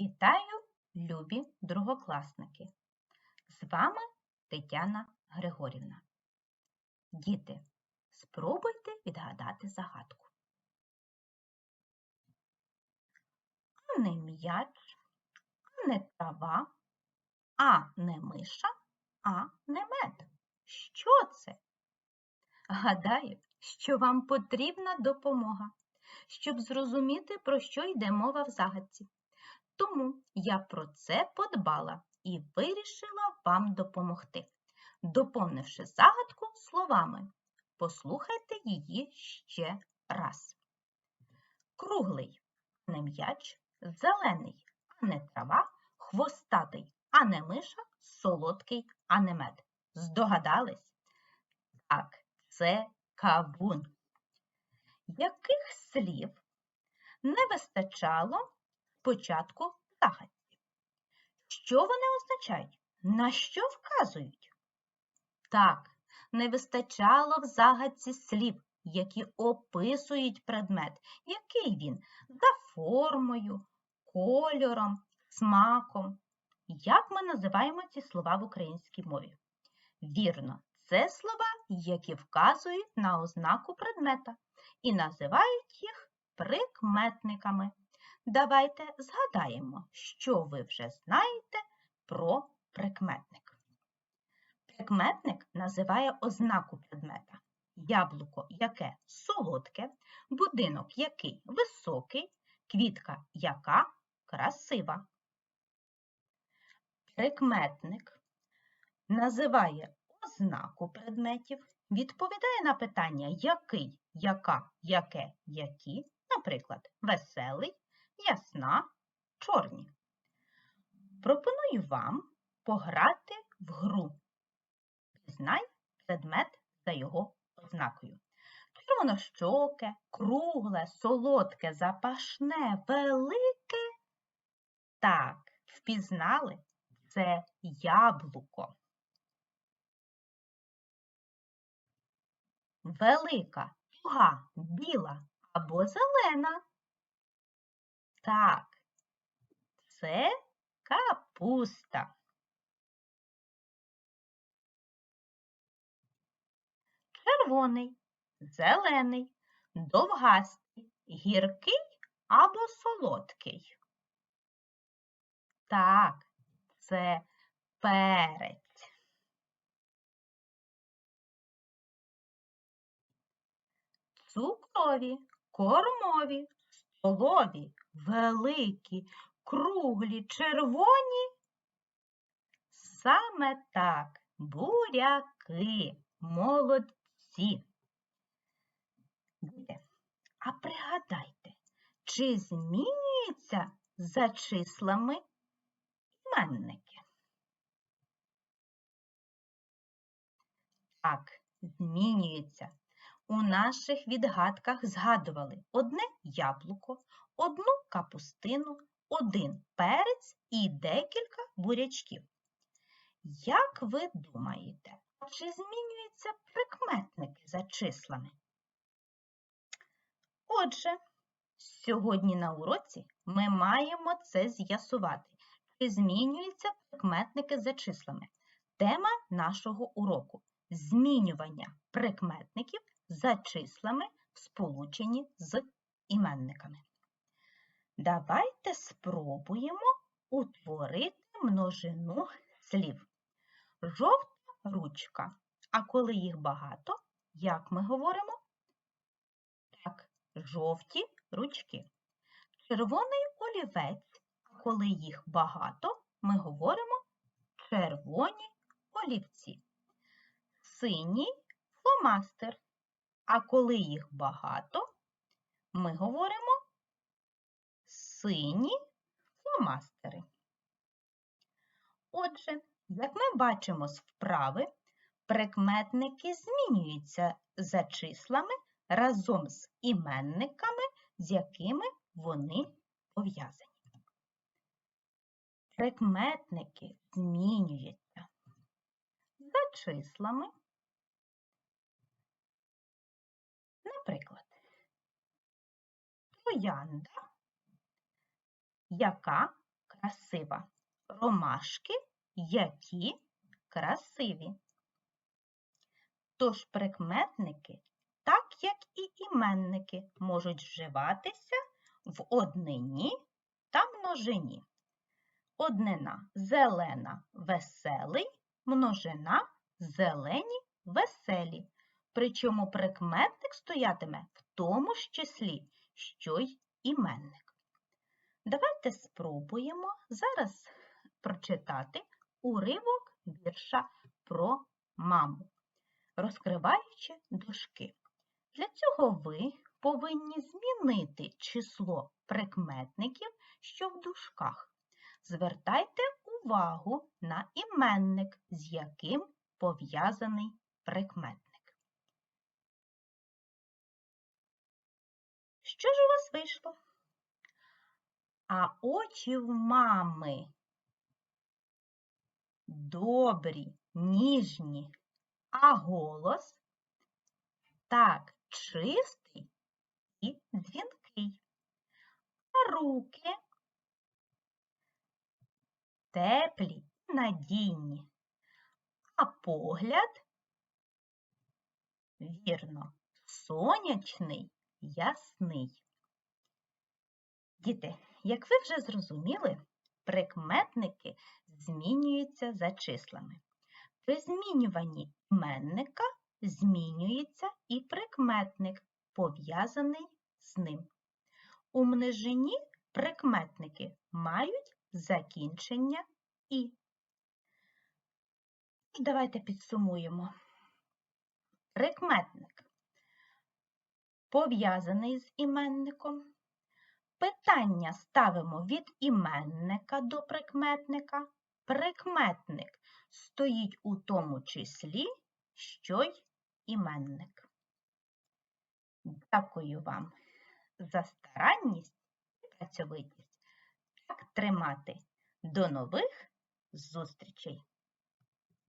Вітаю, любі другокласники! З вами Тетяна Григорівна. Діти, спробуйте відгадати загадку. А не м'яч, а не трава, а не миша, а не мед. Що це? Гадаю, що вам потрібна допомога, щоб зрозуміти, про що йде мова в загадці. Тому я про це подбала і вирішила вам допомогти, доповнивши загадку словами. Послухайте її ще раз. Круглий, а не м'яч, зелений, а не трава, хвостатий, а не миша, солодкий, а не мед. Здогадались? Так, це кавун. Яких слів не вистачало початку загадці? Що вони означають? На що вказують? Так, не вистачало в загадці слів, які описують предмет, який він за формою, кольором, смаком. Як ми називаємо ці слова в українській мові? Вірно, це слова, які вказують на ознаку предмета і називають їх прикметниками. Давайте згадаємо, що ви вже знаєте про прикметник. Прикметник називає ознаку предмета. Яблуко, яке солодке, будинок, який високий, квітка, яка красива. Прикметник називає ознаку предметів, відповідає на питання який, яка, яке, які, наприклад, веселий, ясна, чорні. Пропоную вам пограти в гру. Знай предмет за його ознакою. Червонощоке, кругле, солодке, запашне, велике. Так, впізнали це яблуко. Велика, туга, біла або зелена. Так, це капуста. Червоний, зелений, довгастий, гіркий або солодкий. Так, це перець. Цукрові, кормові, столові, великі, круглі, червоні. Саме так буряки, молодці. А пригадайте, чи змінюється за числами іменники? Так, змінюється. У наших відгадках згадували одне яблуко, одну капустину, один перець і декілька бурячків. Як ви думаєте, чи змінюються прикметники за числами? Отже, сьогодні на уроці ми маємо це з'ясувати, чи змінюються прикметники за числами. Тема нашого уроку змінювання прикметників за числами в сполученні з іменниками. Давайте спробуємо утворити множину слів. Жовта ручка. А коли їх багато, як ми говоримо? Так, жовті ручки. Червоний олівець. А коли їх багато, ми говоримо червоні олівці. Синій фломастер. А коли їх багато, ми говоримо сині фломастери. Отже, як ми бачимо з вправи, прикметники змінюються за числами разом з іменниками, з якими вони пов'язані. Прикметники змінюються за числами. Наприклад, троянда, яка красива. Ромашки, які красиві. Тож прикметники, так як і іменники, можуть вживатися в однині та множині. Однина зелена, веселий, множина зелені, веселі. Причому прикметник стоятиме в тому ж числі, що й іменник. Давайте спробуємо зараз прочитати уривок вірша про маму, розкриваючи дужки. Для цього ви повинні змінити число прикметників, що в дужках. Звертайте увагу на іменник, з яким пов'язаний прикметник. Що ж у вас вийшло? А очі в мами. Добрі, ніжні, а голос? Так чистий і дзвінкий. А руки? Теплі і надійні, а погляд, вірно, сонячний, ясний. Діти, як ви вже зрозуміли, прикметники змінюються за числами. При змінюванні іменника змінюється і прикметник, пов'язаний з ним. У множині прикметники мають закінчення і. Давайте підсумуємо. Прикметник пов'язаний з іменником. Питання ставимо від іменника до прикметника. Прикметник стоїть у тому числі, що й іменник. Дякую вам за старанність і працьовитість. Так тримати. До нових зустрічей!